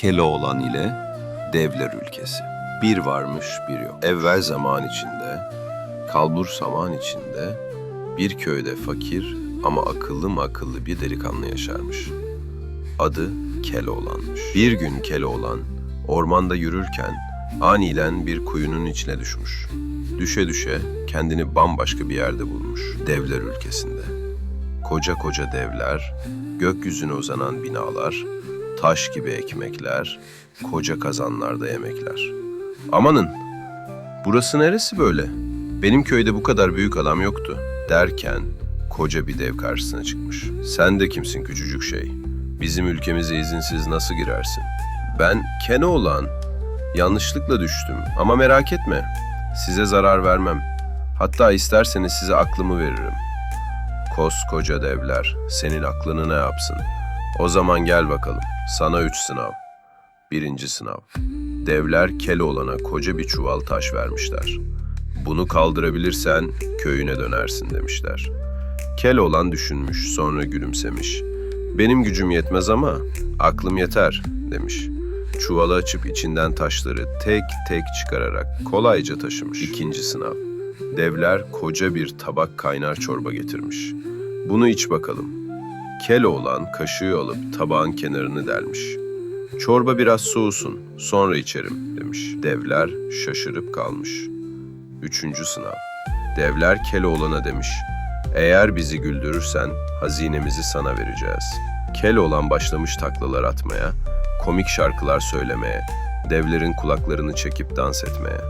Keloğlan ile Devler Ülkesi. Bir varmış bir yok. Evvel zaman içinde, kalbur saman içinde bir köyde fakir ama akıllı mı akıllı bir delikanlı yaşarmış. Adı Keloğlan'mış. Bir gün Keloğlan ormanda yürürken aniden bir kuyunun içine düşmüş. Düşe düşe kendini bambaşka bir yerde bulmuş. Devler ülkesinde. Koca koca devler, gökyüzüne uzanan binalar, taş gibi ekmekler, koca kazanlarda yemekler. Amanın, burası neresi böyle? Benim köyde bu kadar büyük adam yoktu. Derken koca bir dev karşısına çıkmış. Sen de kimsin küçücük şey? Bizim ülkemize izinsiz nasıl girersin? Ben Keloğlan. Yanlışlıkla düştüm ama merak etme. Size zarar vermem. Hatta isterseniz size aklımı veririm. Koskoca devler senin aklını ne yapsın? O zaman gel bakalım. Sana üç sınav. Birinci sınav. Devler Keloğlan'a koca bir çuval taş vermişler. Bunu kaldırabilirsen köyüne dönersin demişler. Keloğlan düşünmüş, sonra gülümsemiş. Benim gücüm yetmez ama aklım yeter demiş. Çuvalı açıp içinden taşları tek tek çıkararak kolayca taşımış. İkinci sınav. Devler koca bir tabak kaynar çorba getirmiş. Bunu iç bakalım. Keloğlan kaşığı alıp tabağın kenarını delmiş. Çorba biraz soğusun, sonra içerim demiş. Devler şaşırıp kalmış. Üçüncü sınav. Devler Keloğlan'a demiş. Eğer bizi güldürürsen hazinemizi sana vereceğiz. Keloğlan başlamış taklalar atmaya, komik şarkılar söylemeye, devlerin kulaklarını çekip dans etmeye.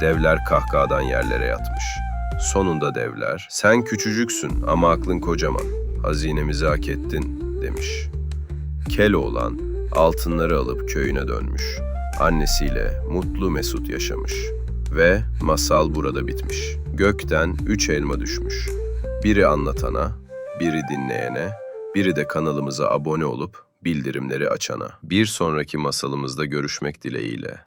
Devler kahkahadan yerlere yatmış. Sonunda devler, sen küçücüksün ama aklın kocaman, hazinemizi hak ettin demiş. Keloğlan altınları alıp köyüne dönmüş. Annesiyle mutlu mesut yaşamış. Ve masal burada bitmiş. Gökten üç elma düşmüş. Biri anlatana, biri dinleyene, biri de kanalımıza abone olup bildirimleri açana. Bir sonraki masalımızda görüşmek dileğiyle.